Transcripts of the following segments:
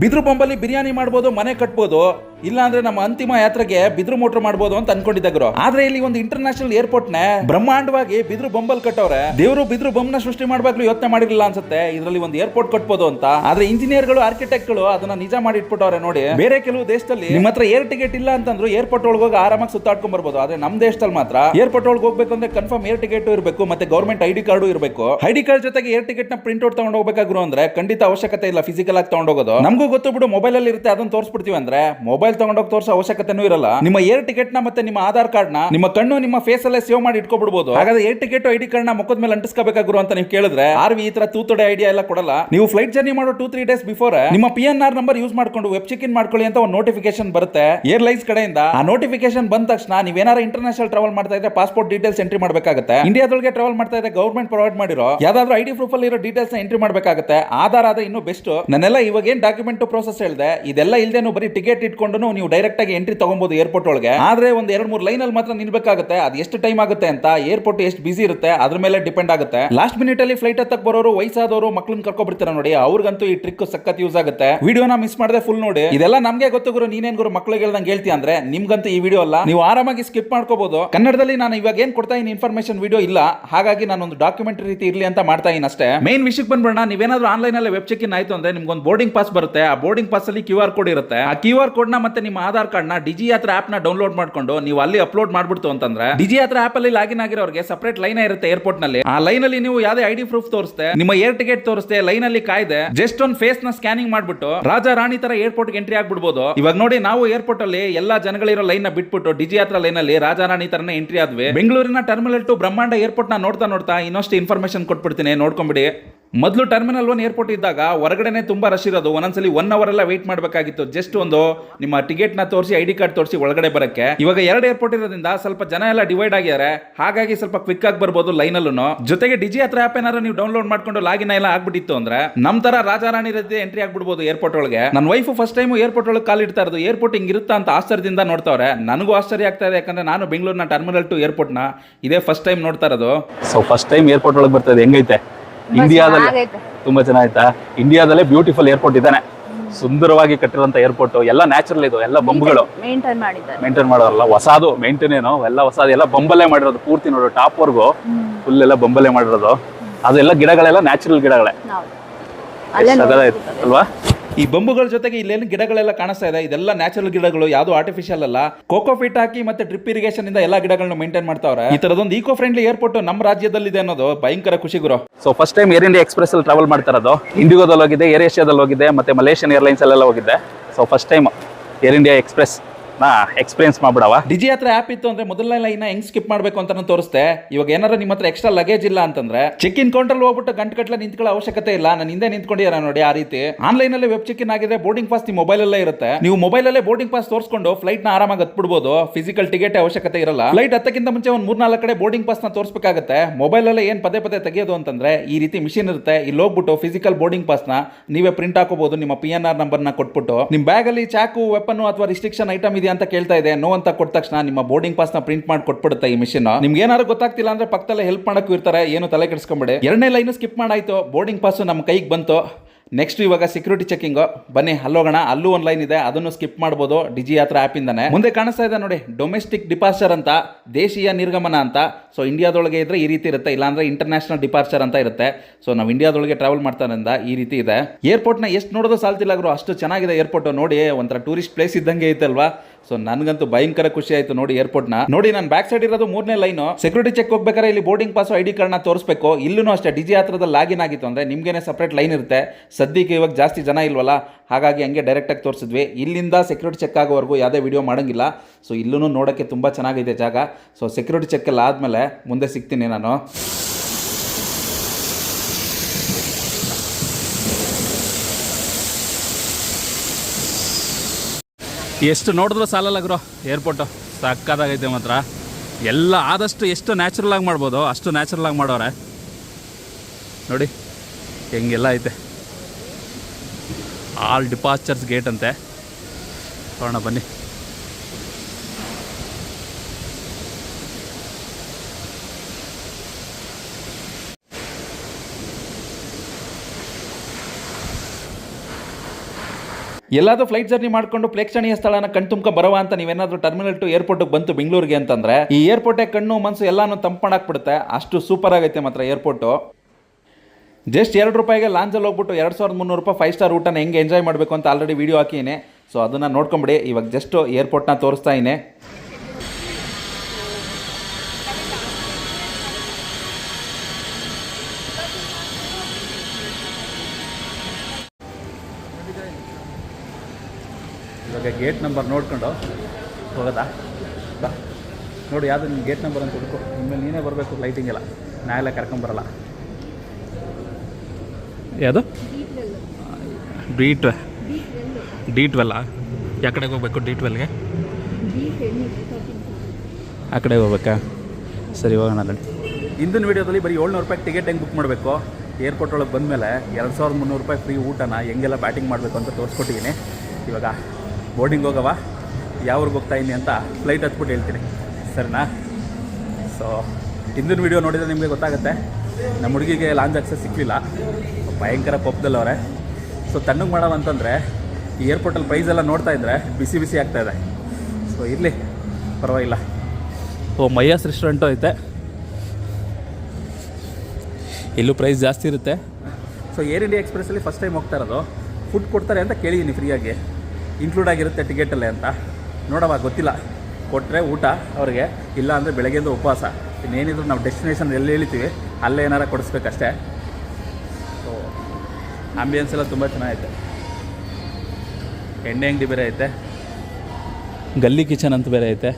ಬಿದ್ರು ಬೊಂಬಲ್ಲಿ ಬಿರಿಯಾನಿ ಮಾಡ್ಬೋದು, ಮನೆ ಕಟ್ಬೋದು, ಇಲ್ಲಾಂದ್ರೆ ನಮ್ಮ ಅಂತಿಮ ಯಾತ್ರೆಗೆ ಬಿದ್ರು ಮೋಟರ್ ಮಾಡ್ಬೋದು ಅಂತ ಅನ್ಕೊಂಡಿದ್ದೆ ಗುರು. ಆದ್ರೆ ಇಲ್ಲಿ ಒಂದು ಇಂಟರ್ನ್ಯಾಷನಲ್ ಏರ್ಪೋರ್ಟ್ನ ಬ್ರಹ್ಮಾಂಡವಾಗಿ ಬಿದ್ರು ಬೊಂಬಲ್ ಕಟ್ಟವ್ರೆ. ದೇವರು ಬಿದ್ರು ಬೊಂಬ್ನ ಸೃಷ್ಟಿ ಮಾಡ್ಬೇಕು ಯೋಚನೆ ಮಾಡಿರಲಿಲ್ಲ ಅನ್ಸುತ್ತೆ. ಇದರಲ್ಲಿ ಒಂದು ಏರ್ಪೋರ್ಟ್ ಕಟ್ಬೋದು ಅಂತ. ಆದ್ರೆ ಇಂಜಿನಿಯರ್ಗಳು ಆರ್ಕಿಟೆಕ್ಟ್ಗಳು ಅದನ್ನ ನಿಜ ಮಾಡಿ ಇಟ್ಬಿಟ್ಟವ್ರೆ ನೋಡಿ. ಬೇರೆ ಕೆಲವು ದೇಶದಲ್ಲಿ ನಿಮ್ಮ ಹತ್ರ ಏರ್ ಟಿಕೆಟ್ ಇಲ್ಲ ಅಂತಂದ್ರು ಏರ್ಪೋರ್ಟ್ ಒಳಗೆ ಹೋಗಿ ಆರಾಮಾಗಿ ಸುತ್ತಾಡ್ಕೊಂಡ್ ಬರ್ಬೋದು. ಆದ್ರೆ ನಮ್ ದೇಶದಲ್ಲಿ ಮಾತ್ರ ಏರ್ಪೋರ್ಟ್ ಒಳಗೆ ಹೋಗ್ಬೇಕು ಅಂದ್ರೆ ಕನ್ಫರ್ಮ್ ಏರ್ ಟಿಕೆಟ್ ಇರಬೇಕು, ಮತ್ತೆ ಗೌರ್ಮೆಂಟ್ ಐಡಿ ಕಾರ್ಡು ಇರಬೇಕು. ಐಡಿ ಕಾರ್ಡ್ ಜೊತೆಗೆ ಏರ್ ಟಿಕೆಟ್ನ ಪ್ರಿಂಟ್ ಔಟ್ ತಗೊಂಡ್ ಹೋಗ್ಬೇಕಾಗ್ರು ಅಂದ್ರೆ ಖಂಡಿತ ಅವಶ್ಯಕತೆ ಇಲ್ಲ ಫಿಸಿಕಲ್ ಆಗಿ ತಗೊಂಡು ಹೋಗೋದು. ನಮಗೂ ಗೊತ್ತು ಬಿಡು ಮೊಬೈಲ್ ಅಲ್ಲಿ ಇರುತ್ತೆ ಅದನ್ನ ತೋರಿಸ್ಬಿಡ್ತೀವಿ ಅಂದ್ರೆ ಮೊಬೈಲ್ ತಗೊಂಡೋಗಿ ತೋರಿಸೋ ಅವಶ್ಯಕತೆನೂ ಇರಲ್ಲ. ನಿಮ್ಮ ಏರ್ ಟಿಕೆಟ್ನ ಮತ್ತೆ ನಿಮ್ಮ ಆಧಾರ್ ಕಾರ್ಡ್ನ ನಿಮ್ಮ ಕಣ್ಣು, ನಿಮ್ಮ ಫೇಸ್ ಅಲ್ಲೇ ಸೇವ್ ಮಾಡಿ ಇಟ್ಕೊಬಿಡ್ಬೋದು. ಹಾಗಾದ್ರೆ ಏರ್ ಟಿಕೆಟ್ ಐಡಿ ಕಾರ್ಡ್ನ ಮುಖದ ಮೇಲೆ ಅಂಟಿಸ್ಕೋಬೇಕಾಗ್ರು ಅಂತ ನೀವು ಕೇಳಿದ್ರೆ ಆರ್ ವಿ ಈ ತರ ತೂತುಡೆ ಐಡಿಯಾ ಎಲ್ಲ ಕೊಡಲ್ಲ. ನೀವು ಫ್ಲೈಟ್ ಜರ್ನಿ ಮಾಡೋ ಟೂ ತ್ರೀ ಡೇಸ್ ಬಿಫೋರ್ ನಿಮ್ಮ P N R number use ಮಾಡ್ಕೊಂಡು ವೆಬ್ ಚೆಕ್ ಇನ್ ಮಾಡ್ಕೊಳ್ಳಿ ಅಂತ ಒಂದು ನೋಟಿಫಿಕೇಶನ್ ಬರುತ್ತೆ. ಏರ್ಲೈನ್ಸ್ ಕಡೆಯಿಂದ ಆ ನೋಟಿಫಿಕೇಶನ್ ಬಂದ ತಕ್ಷಣ ನೀವೇನಾರ ಇಂಟರ್ನ್ಯಾಷನಲ್ ಟ್ರಾವೆಲ್ ಮಾಡ್ತಾ ಇದ್ರೆ ಪಾಸ್ಪೋರ್ಟ್ ಡೀಟೇಲ್ಸ್ ಎಂಟ್ರಿ ಮಾಡಬೇಕಾಗುತ್ತೆ. ಇಂಡಿಯಾದೊಳಗೆ ಟ್ರಾವೆಲ್ ಮಾಡ್ತಾ ಇದ್ರೆ ಗೌರ್ಮೆಂಟ್ ಪ್ರೊವೈಡ್ ಮಾಡಿರೋ ಯಾವ್ದಾದ್ರು ಐಡಿ ಪ್ರೂಫ್ ಅಲ್ಲಿ ಇರೋ ಡೀಟೇಲ್ಸ್ ಎಂಟ್ರಿ ಮಾಡಬೇಕಾಗುತ್ತೆ. ಆಧಾರ್ ಆದ್ರೆ ಇನ್ನೂ ಬೆಸ್ಟ್ ನನ್ನೆಲ್ಲ ಇವಾಗ ಏನ್ ಡಾಕ್ಯುಮೆಂಟ್ ಪ್ರೋಸೆಸ್ ಹೇಳಿದೆ, ಇದೆಲ್ಲ ಇಲ್ಲದೆ ಬರೀ ಟಿಕೆಟ್ ಇಟ್ಕೊಂಡು ನೀವು ಡೈರೆಕ್ಟ್ ಆಗಿ ಎಂಟ್ರಿ ತಗೊಬಹುದು ಏರ್ಪೋರ್ಟ್ ಒಳಗೆ. ಆದ್ರೆ ಒಂದ್ ಎರಡ್ ಮೂರು ಲೈನ್ ಅಲ್ಲಿ ಮಾತ್ರ ನಿಲ್ಬೇಕಾಗುತ್ತೆ, ಅದು ಎಷ್ಟು ಟೈಮ್ ಆಗುತ್ತೆ ಅಂತ ಏರ್ಪೋರ್ಟ್ ಎಷ್ಟು ಬಿಸಿ ಇರುತ್ತೆ, ಅದ್ರ ಮೇಲೆ ಡಿಪೆಂಡ್ ಆಗುತ್ತೆ. ಲಾಸ್ಟ್ ಮಿನಿಟ್ ಅಲ್ಲಿ ಫ್ಲೈಟ್ ಹತ್ತಕ್ ಬರೋರು, ವಯಸ್ಸಾದವರು, ಮಕ್ಳನ್ನ ಕರ್ಕೊಬಿಡ್ತಾರೆ ನೋಡಿ, ಅವ್ರಿಗಂತೂ ಈ ಟ್ರಿಕ್ ಸಖತ್ ಯೂಸ್ ಆಗುತ್ತೆ. ವಿಡಿಯೋನ ಮಿಸ್ ಮಾಡದೆ ಫುಲ್ ನೋಡಿ. ಇದೆಲ್ಲ ನಮ್ಗೆ ಗೊತ್ತು ಗುರು, ನೀನೇನ್ ಗುರು, ಮಕ್ಳಿಗೆ ಹೇಳ್ದಂಗೆ ಹೇಳ್ತೀಯ ಅಂದ್ರೆ, ನಿಮ್ಗಂತೂ ಈ ವಿಡಿಯೋ ಅಲ್ಲ. ನೀವು ಆರಾಮಾಗಿ ಸ್ಕಿಪ್ ಮಾಡ್ಕೋಬಹುದು ಕನ್ನಡದಲ್ಲಿ ನಾನು ಇವಾಗ ಏನ್ ಕೊಡ್ತಾ ಇನ್ ಇನ್ಫಾರ್ಮೇಶನ್ ವಿಡಿಯೋ ಇಲ್ಲ. ಹಾಗಾಗಿ ನಾನು ಒಂದು ಡಾಕ್ಯುಮೆಂಟರಿ ರೀತಿ ಇರ್ಲಿ ಅಂತ ಮಾಡ್ತಾ ಇದ್ದೀನಿ ಅಷ್ಟೇ. ಮೇನ್ ವಿಷಯಕ್ಕೆ ಬಂದ್ಬಿಡೋಣ, ನೀವೇನಾದ್ರೂ ಆನ್ಲೈನ್ ಅಲ್ಲಿ ವೆಬ್ ಚೆಕ್ ಇನ್ ಆಯ್ತು ಅಂದ್ರೆ ನಿಮ್ಗೊಂದು ಬೋರ್ಡಿಂಗ್ ಪಾಸ್ ಬರುತ್ತೆ. ಆ ಬೋರ್ಡಿಂಗ್ ಪಾಸ್ ಅಲ್ಲಿ ಕ್ಯೂ ಆರ್ ಕೋಡ್ ಇರುತ್ತೆ. ಆ ಕ್ಯೂ ಆರ್ ಕೋಡ್ನ ಮತ್ತೆ ನಿಮ್ಮ ಆಧಾರ್ ಕಾರ್ಡ್ನ ಡಿಜಿ ಯಾತ್ರ ಆಪ್ನ ಡೌನ್ಲೋಡ್ ಮಾಡ್ಕೊಂಡು ನೀವು ಅಲ್ಲಿ ಅಪ್ಲೋಡ್ ಮಾಡ್ಬಿಡ್ತು ಅಂತಂದ್ರೆ ಡಿಜಿ ಯಾತ್ರ ಆಪ್ ಅಲ್ಲಿ ಲಾಗಿನ್ ಆಗಿರೋರಿಗೆ ಸಪರೇಟ್ ಲೈನ್ ಇರುತ್ತೆ ಏರ್ಪೋರ್ಟ್ನಲ್ಲಿ. ಆ ಲೈನ್ ಅಲ್ಲಿ ನೀವು ಯಾವ್ದೇ ಐಡಿ ಪ್ರೂಫ್ ತೋರಿಸ್ತೇ ನಿಮ್ಮ ಏರ್ ಟಿಕೆಟ್ ತೋರಿಸ್ತೇ ಲೈನ್ ಅಲ್ಲಿ ಕಾಯ್ದೆ ಜಸ್ಟ್ ಒಂದ್ ಫೇಸ್ನ ಸ್ಕ್ಯಾನಿಂಗ್ ಮಾಡ್ಬಿಟ್ಟು ರಾಜ ರಾಣಿ ತರ ಏರ್ಪೋರ್ಟ್ ಎಂಟ್ರಿ ಆಗ್ಬಿಡ್ಬೋದು. ಇವಾಗ ನೋಡಿ ನಾವು ಏರ್ಪೋರ್ಟ್ ಅಲ್ಲಿ ಎಲ್ಲಾ ಜನಗಳಿರೋ ಲೈನ್ನ ಬಿಟ್ಬಿಟ್ಟು ಡಿಜಿ ಯಾತ್ರ ಲೈನ್ ಅಲ್ಲಿ ರಾಜ ರಾಣಿ ತರನೇ ಎಂಟ್ರಿ ಆದ್ವಿ. ಬೆಂಗಳೂರಿನ ಟರ್ಮಿನಲ್ ಟು ಬ್ರಹ್ಮಾಂಡ ಏರ್ಪೋರ್ಟ್ನ ನೋಡ್ತಾ ನೋಡ್ತಾ ಇನ್ನಷ್ಟು ಇನ್ಫಾರ್ಮೇಶನ್ ಕೊಟ್ಬಿಡ್ತೀನಿ, ನೋಡ್ಕೊಂಬಿಡಿ. ಮೊದಲು ಟರ್ಮಿನಲ್ ಒನ್ ಏರ್ಪೋರ್ಟ್ ಇದ್ದಾಗ ಹೊರಗಡೆನೆ ತುಂಬ ರಶ್ ಇರೋದು. ಒಂದೊಂದ್ಸಲಿ ಒನ್ ಅವರ್ ಎಲ್ಲ ವೇಟ್ ಮಾಡಬೇಕಾಗಿತ್ತು. ಜಸ್ಟ್ ಒಂದು ನಿಮ್ಮ ಟಿಕೆಟ್ನ ತೋರಿಸಿ ಐಡಿ ಕಾರ್ಡ್ ತೋರಿಸಿ ಒಳಗಡೆ ಬರಕ್ಕೆ. ಇವಾಗ ಎರಡು ಏರ್ಪೋರ್ಟ್ ಇರೋದ್ರಿಂದ ಸ್ವಲ್ಪ ಜನ ಎಲ್ಲ ಡಿವೈಡ್ ಆಗಿದ್ದಾರೆ. ಹಾಗಾಗಿ ಸ್ವಲ್ಪ ಕ್ವಿಕ್ ಆಗಿ ಬರ್ಬೋದು ಲೈನ್ ಅಲ್ಲೂ ಜೊತೆಗೆ ಡಿಜಿ ಹತ್ರ ಆಪ್ ಏನಾದ್ರು ನೀವು ಡೌನ್ಲೋಡ್ ಮಾಡ್ಕೊಂಡು ಲಾಗಿನ್ ಎಲ್ಲ ಆಗ್ಬಿಟ್ಟಿತ್ತು ಅಂದ್ರೆ, ನಮ್ ತರ ರಾಜಾರಾಣಿ ರೀತಿ ಎಂಟ್ರಿ ಆಗ್ಬಿಡ್ಬೋದು ಏರ್ಪೋರ್ಟ್ ಒಳಗೆ. ನನ್ನ ವೈಫ್ ಫಸ್ಟ್ ಟೈಮ್ ಏರ್ಪೋರ್ಟ್ ಒಳಗೆ ಕಾಲ್ ಇಡ್ತಾ ಇರೋದು. ಏರ್ಪೋರ್ಟ್ ಹಿಂಗ್ ಇರುತ್ತಾ ಅಂತ ಆಶ್ಚರ್ಯದಿಂದ ನೋಡ್ತಾವ್ರೆ. ನನಗೂ ಆಶ್ಚರ್ಯ ಆಗ್ತಾ ಇದೆ. ಯಾಕಂದ್ರೆ ನಾನು ಬೆಂಗಳೂರಿನ ಟರ್ಮಿನಲ್ ಟು ಏರ್ಪೋರ್ಟ್ನ ಇದೇ ಫಸ್ಟ್ ಟೈಮ್ ನೋಡ್ತಾ ಇರೋದು. ಸೊ ಫಸ್ಟ್ ಟೈಮ್ ಏರ್ಪೋರ್ಟ್ ಒಳಗೆ ಬರ್ತದೆ ಹೆಂಗೈತೆ? ಇಂಡಿಯಾದಲ್ಲಿ. ತುಂಬಾ ಚೆನ್ನಾಗಿತ್ತಾ ಇಂಡಿಯಾದಲ್ಲೇ ಬ್ಯೂಟಿಫುಲ್ ಏರ್ಪೋರ್ಟ್ ಇದ್ದಾನೆ. ಸುಂದರವಾಗಿ ಕಟ್ಟಿರುವಂತ ಏರ್ಪೋರ್ಟ್ ಎಲ್ಲ ನ್ಯಾಚುರಲ್ ಇದು ಎಲ್ಲ ಬಂಬ್ಗಳು. ಮೇಂಟೈನ್ ಮಾಡಿದ್ದಾರೆ. ಮೇಂಟೈನ್ ಮಾಡೋರಲ್ಲ ಹೊಸಾದು ಮೇಂಟೈನ್ ಏನು ಎಲ್ಲ ಹೊಸದು ಎಲ್ಲ ಬೊಂಬಲ್ಲೇ ಮಾಡಿರೋದು. ಪೂರ್ತಿ ನೋಡು ಟಾಪ್ ವರ್ಗು. ಫುಲ್ ಎಲ್ಲ ಬೊಂಬಲ್ಲೇ ಮಾಡಿರೋದು. ಅದೆಲ್ಲ ಗಿಡಗಳೆಲ್ಲ ನ್ಯಾಚುರಲ್ ಗಿಡಗಳೇ. ಅಲ್ವಾ? ಈ ಬಂಬುಗಳ ಜೊತೆಗೆ ಇಲ್ಲೇನು ಗಿಡಗಳೆಲ್ಲ ಕಾಣಿಸ್ತಾ ಇದೆ. ಇದೆಲ್ಲ ನ್ಯಾಚುರಲ್ ಗಿಡಗಳು, ಯಾವುದು ಆರ್ಟಿಫಿಷಿಯಲ್ ಅಲ್ಲ. ಕೋಕೋ ಫಿಟ್ ಹಾಕಿ ಮತ್ತೆ ಡ್ರಿಪ್ ಇರಿಗೇಷನ್ ಇಂದ ಎಲ್ಲ ಗಿಡಗಳನ್ನ ಮೇಂಟೈನ್ ಮಾಡ್ತಾವ್ರೆ. ಈ ತರದೊಂದು ಈಕೋ ಫ್ರೆಂಡ್ಲಿ ಏರ್ಪೋರ್ಟ್ ನಮ್ಮ ರಾಜ್ಯದಲ್ಲಿದೆ ಅನ್ನೋದು ಭಯಂಕರ ಖುಷಿ ಗುರು. So first time Air India Express ಅಲ್ಲಿ ಟ್ರಾವೆಲ್ ಮಾಡ್ತಾ ಇರೋದು. ಇಂಡಿಗೋದಲ್ಲಿ ಹೋಗಿದೆ ಏರ್ ಏಷ್ಯಾದಲ್ಲಿ ಹೋಗಿದೆ, ಮತ್ತೆ ಮಲೇಷಿಯನ್ ಏರ್ಲೈನ್ಸ್ ಅಲ್ಲೆಲ್ಲ ಹೋಗಿದ್ದೆ so first time Air India Express ನಾ ಎಕ್ಸ್ಪೀರಿಯನ್ಸ್ ಮಾಡ್ಬಿಡವ. ಡಿಜಿ ಹತ್ರ ಆಪ್ ಇತ್ತು ಅಂದ್ರೆ ಮೊದಲನೇ ಲೈನ್ ಹೆಂಗ್ ಸ್ಕಿಪ್ ಮಾಡ್ಬೇಕು ಅಂತ ತೋರಿಸ್ತೆ ಇವಾಗ ಏನಾರ ನಿಮ್ಮ ಹತ್ರ ಎಕ್ಸ್ಟ್ರಾ ಲಗೇಜ್ ಇಲ್ಲ ಅಂತಂದ್ರೆ ಚೆಕ್ ಇನ್ ಕೌಂಟರ್ ಹೋಗ್ಬಿಟ್ಟು ಗಂಟು ಗಟ್ಟಲೆ ನಿಂತ್ಕೊಳ್ಳೋ ಅವಶ್ಯಕತೆ ಇಲ್ಲ. ನಾನು ಹಿಂದೆ ನಿಂತ್ಕೊಂಡಿರ ನೋಡಿ ಆ ರೀತಿ. ಆನ್ಲೈನ್ ಅಲ್ಲಿ ವೆಬ್ ಚೆಕ್ ಇನ್ ಆಗಿದೆ ಬೋರ್ಡಿಂಗ್ ಪಾಸ್ ನಿಮ್ಮ ಮೊಬೈಲ್ ಅಲ್ಲೇ ಇರುತ್ತೆ. ನೀವು ಮೊಬೈಲ್ ಅಲ್ಲೇ ಬೋರ್ಡಿಂಗ್ ಪಾಸ್ ತೋರಿಸ್ಕೊಂಡು ಫ್ಲೈಟ್ನ ಆರಾಮಾಗಿ ಹತ್ಬಿಡ್ಬೋದು. ಫಿಸಿಕಲ್ ಟಿಕೆಟ್ ಅವಶ್ಯಕತೆ ಇರಲ್ಲ. ಫ್ಲೈಟ್ ಹತ್ತಕ್ಕಿಂತ ಮುಂಚೆ ಒಂದು ಮೂರ್ನಾಲ್ಕು ಕಡೆ ಬೋರ್ಡಿಂಗ್ ಪಾಸ್ನ ತೋರಿಸಬೇಕಾಗುತ್ತೆ. ಮೊಬೈಲ್ ಅಲ್ಲೇ ಏನ್ ಪದೇ ಪದೇ ತೆಗೆಯೋದು ಅಂತಂದ್ರೆ ಈ ರೀತಿ ಮಿಷಿನ್ ಇರುತ್ತೆ. ಇಲ್ಲಿ ಹೋಗ್ಬಿಟ್ಟು ಫಿಸಿಕಲ್ ಬೋರ್ಡಿಂಗ್ ಪಾಸ್ನ ನೀವೇ ಪ್ರಿಂಟ್ ಹಾಕೋಬಹುದು ನಿಮ್ಮ ಪಿ ಎನ್ ಆರ್ ನಂಬರ್ನ ಕೊಟ್ಬಿಟ್ಟು. ನಿಮ್ ಬ್ಯಾಗ್ ಅಲ್ಲಿ ಚಾಕು ವೆಪನ್ ಅಥವಾ ರಿಸ್ಟ್ರಿಕ್ಷನ್ ಐಟಮ್ ಇದೆ ಅಂತ ಕೇಳ್ತಾ ಇದೆ. ನೋ ಅಂತ ಕೊಟ್ಟ ತಕ್ಷಣ ನಿಮ್ಮ ಬೋರ್ಡಿಂಗ್ ಪಾಸ್ನ ಪ್ರಿಂಟ್ ಮಾಡಿ ಕೊಟ್ಬಿಡುತ್ತೆ ಈ ಮಿಷಿನ್ ನಿಮ್ಗೆ ಏನಾದ್ರು ಗೊತ್ತಾಗ್ತಿಲ್ಲ ಅಂದ್ರೆ ಪಕ್ಕದಲ್ಲೇ ಹೆಲ್ಪ್ ಮಾಡಕ್ಕೂ ಇರ್ತಾರೆ. ಏನು ತಲೆ ಕೆಡಿಸ್ಕೊಂಬಿಡಿ. ಎರಡನೇ ಲೈನ್ ಸ್ಕಿಪ್ ಮಾಡಾಯ್ತು. ಬೋರ್ಡಿಂಗ್ ಪಾಸ್ ನಮ್ಮ ಕೈಗೆ ಬಂತು. ನೆಕ್ಸ್ಟ್ ಇವಾಗ ಸೆಕ್ಯೂರಿಟಿ ಚೆಕಿಂಗ್ ಬನ್ನಿ, ಅಲ್ಲೋಗೋಣ. ಅಲ್ಲೂ ಒಂದು ಲೈನ್ ಇದೆ. ಅದನ್ನು ಸ್ಕಿಪ್ ಮಾಡ್ಬೋದು ಡಿಜಿ ಯಾತ್ರ ಆ್ಯಪ್ ಇಂದಾನೆ. ಮುಂದೆ ಕಾಣಿಸ್ತಾ ಇದೆ ನೋಡಿ ಡೊಮೆಸ್ಟಿಕ್ ಡಿಪಾರ್ಚರ್ ಅಂತ, ದೇಶೀಯ ನಿರ್ಗಮನ ಅಂತ. ಸೊ ಇಂಡಿಯಾದೊಳಗೆ ಇದ್ರೆ ಈ ರೀತಿ ಇರುತ್ತೆ. ಇಲ್ಲಾಂದ್ರೆ ಇಂಟರ್ನ್ಯಾಷನಲ್ ಡಿಪಾರ್ಚರ್ ಅಂತ ಇರುತ್ತೆ. ಸೊ ನಾವು ಇಂಡಿಯಾದೊಳಗೆ ಟ್ರಾವೆಲ್ ಮಾಡ್ತಾರಿಂದ, ಈ ರೀತಿ ಇದೆ. ಏರ್ಪೋರ್ಟ್ನ ಎಷ್ಟು ನೋಡೋದು ಸಾಲ್ತಿಲ್ಲ ಅಷ್ಟು ಚೆನ್ನಾಗಿದೆ ಏರ್ಪೋರ್ಟ್ ನೋಡಿ, ಒಂಥರ ಟೂರಿಸ್ಟ್ ಪ್ಲೇಸ್ ಇದ್ದಂಗೆ ಐತಲ್ವಾ? ಸೊ ನನಗಂತೂ ಭಯಂಕರ ಖುಷಿ ಆಯ್ತು ನೋಡಿ ಏರ್ಪೋರ್ಟ್ನ ನೋಡಿ ನಾನು ಬ್ಯಾಕ್ ಸೈಡ್ ಇರೋದು ಮೂರನೇ ಲೈನು ಸೆಕ್ಯೂರಿಟಿ ಚೆಕ್ ಹೋಗ್ಬೇಕಾದ್ರೆ ಇಲ್ಲಿ ಬೋರ್ಡಿಂಗ್ ಪಾಸ್ ಐ ಡಿ ಕಾರ್ಡ್ನ ತೋರಿಸಬೇಕು. ಇಲ್ಲೂ ಅಷ್ಟೇ ಡಿಜಿ ಹತ್ರದಲ್ಲಿ ಲಾಗಿನ್ ಆಗಿತ್ತು ಅಂದರೆ ನಿಮಗೇನೆ ಸಪ್ರೇಟ್ ಲೈನ್ ಇರುತ್ತೆ. ಸದ್ಯಕ್ಕೆ ಇವಾಗ ಜಾಸ್ತಿ ಜನ ಇಲ್ವಲ್ಲ, ಹಾಗಾಗಿ ಹಂಗೆ ಡೈರೆಕ್ಟಾಗಿ ತೋರಿಸಿದ್ವಿ. ಇಲ್ಲಿಂದ ಸೆಕ್ಯೂರಿಟಿ ಚೆಕ್ ಆಗೋವರೆಗೂ ಯಾವುದೇ ವಿಡಿಯೋ ಮಾಡೋಂಗಿಲ್ಲ. ಸೊ ಇಲ್ಲೂ ನೋಡೋಕ್ಕೆ ತುಂಬ ಚೆನ್ನಾಗಿದೆ ಜಾಗ. ಸೊ ಸೆಕ್ಯೂರಿಟಿ ಚೆಕ್ ಎಲ್ಲ ಆದಮೇಲೆ ಮುಂದೆ ಸಿಗ್ತೀನಿ ನಾನು. ಎಷ್ಟು ನೋಡಿದ್ರು ಸಾಲಲ್ಲ ಗುರು ಏರ್ಪೋರ್ಟು ಸಕ್ಕದಾಗೈತೆ ಮಾತ್ರ. ಎಲ್ಲ ಆದಷ್ಟು ಎಷ್ಟು ನ್ಯಾಚುರಲ್ ಆಗಿ ಮಾಡ್ಬೋದು, ಅಷ್ಟು ನ್ಯಾಚುರಲ್ ಆಗಿ ಮಾಡೋರೆ. ನೋಡಿ, ಹೆಂಗೆಲ್ಲ ಐತೆ. ಆಲ್ ಡಿಪಾರ್ಚರ್ಸ್ ಗೇಟ್ ಅಂತೆ. ನೋಡೋಣ ಬನ್ನಿ. ಎಲ್ಲಾದ್ರೂ ಫ್ಲೈಟ್ ಜರ್ನಿ ಮಾಡ್ಕೊಂಡು ಪ್ರೇಕ್ಷಣೀಯ ಸ್ಥಳನ ಕಣ್ತುಂಬ ಬರುವ ಅಂತ ನೀವೇನಾದ್ರೂ ಟರ್ಮಿನಲ್ ಟು ಏರ್ಪೋರ್ಟ್ ಬಂತು ಬೆಂಗಳೂರಿಗೆ ಅಂತಂದ್ರೆ, ಈ ಏರ್ಪೋರ್ಟೇ ಕಣ್ಣು ಮನಸ್ಸು ಎಲ್ಲಾನು ತಂಪು ಮಾಡಾಕ್ಬಿಡುತ್ತೆ ಅಷ್ಟು ಸೂಪರ್ ಆಗೈತೆ ಮಾತ್ರ ಏರ್ಪೋರ್ಟು ಜಸ್ಟ್ ಎರಡು ರೂಪಾಯಿಗೆ ಲಾಂಜಲ್ಲಿ ಹೋಗ್ಬಿಟ್ಟು ಎರಡು ಸಾವಿರದ ಮುನ್ನೂರು ರೂಪಾಯಿ ಫೈವ್ ಸ್ಟಾರ್ ಊಟನ ಹೆಂಗೆ ಎಂಜಾಯ್ ಮಾಡಬೇಕು ಅಂತ ಆಲ್ರೆಡಿ ವೀಡಿಯೋ ಹಾಕಿದ್ದೀನಿ. ಸೊ ಅದನ್ನು ನೋಡ್ಕೊಂಬಿಡಿ. ಇವಾಗ ಜಸ್ಟ್ ಏರ್ಪೋರ್ಟ್ನ ತೋರಿಸ್ತಾ ಇದ್ದೀನಿ. ಇವಾಗ ಗೇಟ್ ನಂಬರ್ ನೋಡ್ಕೊಂಡು. ಹೋಗೋದಾ? ಬಾ. ನೋಡಿ ಯಾವುದು ನಿಮ್ಮ ಗೇಟ್ ನಂಬರ್ ಅಂತ ಹುಡುಕು. ನಿಮ್ಮಲ್ಲಿ ನೀನೇ ಬರಬೇಕು ಲೈಟಿಂಗ್ ಎಲ್ಲ. ನಾಯೆಲ್ಲ ಎಲ್ಲ ಕರ್ಕೊಂಬರಲ್ಲ ಯಾವುದು? ಡಿ ಟ್ವೆ ಡಿ ಟ್ವೆಲ್ಲ ಯಾವ ಕಡೆಗೆ ಹೋಗ್ಬೇಕು ಡಿ ಟ್ವೆಲ್ಗೆ ಆ ಕಡೆ ಹೋಗ್ಬೇಕಾ? ಸರಿ ಹೋಗೋಣ ಅಲ್ಲಿ ಇಂದಿನ ವೀಡಿಯೋದಲ್ಲಿ ಬರೀ ಏಳ್ನೂರು ರೂಪಾಯಿ ಟಿಕೆಟ್ ಹೆಂಗೆ ಬುಕ್ ಮಾಡಬೇಕು? ಏರ್ಪೋರ್ಟ್ ಒಳಗೆ ಬಂದಮೇಲೆ ಎರಡು ಸಾವಿರದ ಮುನ್ನೂರು ರೂಪಾಯಿ ಫ್ರೀ ಊಟನ ಹೆಂಗೆಲ್ಲ ಬ್ಯಾಟಿಂಗ್ ಮಾಡಬೇಕು ಅಂತ ತೋರಿಸ್ಕೊಟ್ಟಿದ್ದೀನಿ ಇವಾಗ ಬೋರ್ಡಿಂಗ್ ಹೋಗವ? ಯಾವ ಊರಿಗೆ ಹೋಗ್ತಾ ಇದ್ದೀನಿ ಅಂತ ಫ್ಲೈಟ್ ಹತ್ಬಿಟ್ಟು ಹೇಳ್ತೀನಿ. ಸರಿನಾ? ಸೊ ಹಿಂದಿನ ವೀಡಿಯೋ ನೋಡಿದರೆ ನಿಮಗೆ ಗೊತ್ತಾಗುತ್ತೆ. ನಮ್ಮ ಹುಡುಗಿಗೆ ಲಾಂಜ್ ಆಕ್ಸಸ್ ಸಿಕ್ಕಲಿಲ್ಲ ಭಯಂಕರ ಕೋಪದಲ್ಲವ್ರೆ ಸೊ ತಣ್ಣಗೆ ಮಾಡವ ಅಂತಂದರೆ ಈ ಏರ್ಪೋರ್ಟಲ್ಲಿ ಪ್ರೈಸ್ ಎಲ್ಲ ನೋಡ್ತಾ ಇದ್ದರೆ ಬಿಸಿ ಬಿಸಿ ಇದೆ. ಸೊ ಇರಲಿ. ಪರವಾಗಿಲ್ಲ. ಓ ಮಯಾಸ್ ರೆಸ್ಟೋರೆಂಟು ಐತೆ. ಇಲ್ಲೂ ಪ್ರೈಸ್ ಜಾಸ್ತಿ ಇರುತ್ತೆ. ಸೊ ಏರ್ ಇಂಡಿಯಾ ಎಕ್ಸ್ಪ್ರೆಸ್ಸಲ್ಲಿ ಫಸ್ಟ್ ಟೈಮ್ ಹೋಗ್ತಾ ಇರೋದು. ಫುಡ್ ಕೊಡ್ತಾರೆ ಅಂತ ಕೇಳಿದ್ದೀನಿ ಫ್ರೀಯಾಗಿ ಇನ್ಕ್ಲೂಡ್ ಆಗಿರುತ್ತೆ ಟಿಕೆಟಲ್ಲೇ ಅಂತ. ನೋಡವ ಗೊತ್ತಿಲ್ಲ. ಕೊಟ್ಟರೆ ಊಟ ಅವ್ರಿಗೆ, ಇಲ್ಲ ಅಂದರೆ ಬೆಳಗ್ಗೆಯಿಂದ ಉಪವಾಸ. ಇನ್ನೇನಿದ್ರು ನಾವು ಡೆಸ್ಟಿನೇಷನ್ ಎಲ್ಲಿ ಹೇಳ್ತೀವಿ ಅಲ್ಲೇ ಏನಾರ ಕೊಡಿಸ್ಬೇಕಷ್ಟೇ. ಸೊ ಆಂಬಿಯನ್ಸ್ ಎಲ್ಲ ತುಂಬ ಚೆನ್ನಾಗೈತೆ. ಎಣ್ಣೆ ಅಂಗಡಿ ಬೇರೆ ಐತೆ. ಗಲ್ಲಿ ಕಿಚನ್ ಅಂತ ಬೇರೆ ಐತೆ.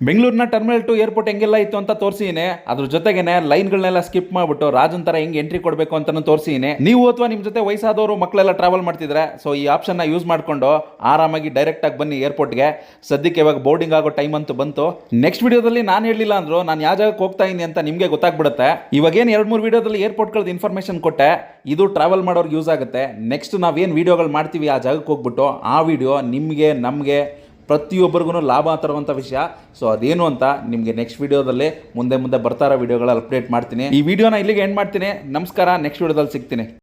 ಬೆಂಗಳೂರಿನ ಟರ್ಮಿನಲ್ ಟು ಏರ್ಪೋರ್ಟ್ ಹೆಂಗೆಲ್ಲ ಇತ್ತು ಅಂತ ತೋರಿಸಿದ್ದೀನಿ ಅದ್ರ ಜೊತೆಗೇನೆ ಲೈನ್ಗಳನ್ನೆಲ್ಲ ಸ್ಕಿಪ್ ಮಾಡಿಬಿಟ್ಟು ರಾಜನ್ ತರ ಹೆಂಗೆ ಎಂಟ್ರಿ ಕೊಡಬೇಕು ಅಂತಾನು ತೋರಿಸಿದ್ದೀನಿ ನೀವು ಅಥವಾ ನಿಮ್ಮ ಜೊತೆ ವಯಸ್ಸಾದವರು ಮಕ್ಕಳೆಲ್ಲ ಟ್ರಾವೆಲ್ ಮಾಡ್ತಿದ್ರೆ ಸೊ ಈ ಆಪ್ಷನ್ನ ಯೂಸ್ ಮಾಡಿಕೊಂಡು ಆರಾಮಾಗಿ ಡೈರೆಕ್ಟ್ ಆಗಿ ಬನ್ನಿ ಏರ್ಪೋರ್ಟ್ಗೆ ಸದ್ಯಕ್ಕೆ ಇವಾಗ ಬೋರ್ಡಿಂಗ್ ಆಗೋ ಟೈಮ್ ಅಂತೂ ಬಂತು. ನೆಕ್ಸ್ಟ್ ವಿಡಿಯೋದಲ್ಲಿ ನಾನು ಹೇಳಿಲ್ಲ ಅಂದ್ರು, ನಾನು ಯಾವ ಜಾಗಕ್ಕೆ ಹೋಗ್ತಾ ಇದ್ದೀನಿ ಅಂತ ನಿಮಗೆ ಗೊತ್ತಾಗ್ಬಿಡುತ್ತೆ. ಇವಾಗೇನು ಎರಡು ಮೂರು ವಿಡಿಯೋದಲ್ಲಿ ಏರ್ಪೋರ್ಟ್ಗಳದ್ದು ಇನ್ಫಾರ್ಮೇಷನ್ ಕೊಟ್ಟೆ, ಇದು ಟ್ರಾವೆಲ್ ಮಾಡೋರ್ಗೆ ಯೂಸ್ ಆಗುತ್ತೆ. ನೆಕ್ಸ್ಟ್ ನಾವೇನು ವಿಡಿಯೋಗಳು ಮಾಡ್ತೀವಿ ಆ ಜಾಗಕ್ಕೆ ಹೋಗ್ಬಿಟ್ಟು, ಆ ವಿಡಿಯೋ ನಿಮಗೆ, ನಮಗೆ ಪ್ರತಿಯೊಬ್ಬರಿಗೂ ಲಾಭ ತರುವಂಥ ವಿಷಯ. ಸೊ ಅದೇನು ಅಂತ ನಿಮಗೆ ನೆಕ್ಸ್ಟ್ ವಿಡಿಯೋದಲ್ಲಿ ಮುಂದೆ ಮುಂದೆ ಬರ್ತಾರ ವೀಡಿಯೋಗಳಲ್ಲಿ ಅಪ್ಡೇಟ್ ಮಾಡ್ತೀನಿ. ಈ ವಿಡಿಯೋನ ಇಲ್ಲಿಗೆ ಎಂಡ್ ಮಾಡ್ತೀನಿ. ನಮಸ್ಕಾರ. ನೆಕ್ಸ್ಟ್ ವಿಡಿಯೋದಲ್ಲಿ ಸಿಗ್ತೀನಿ.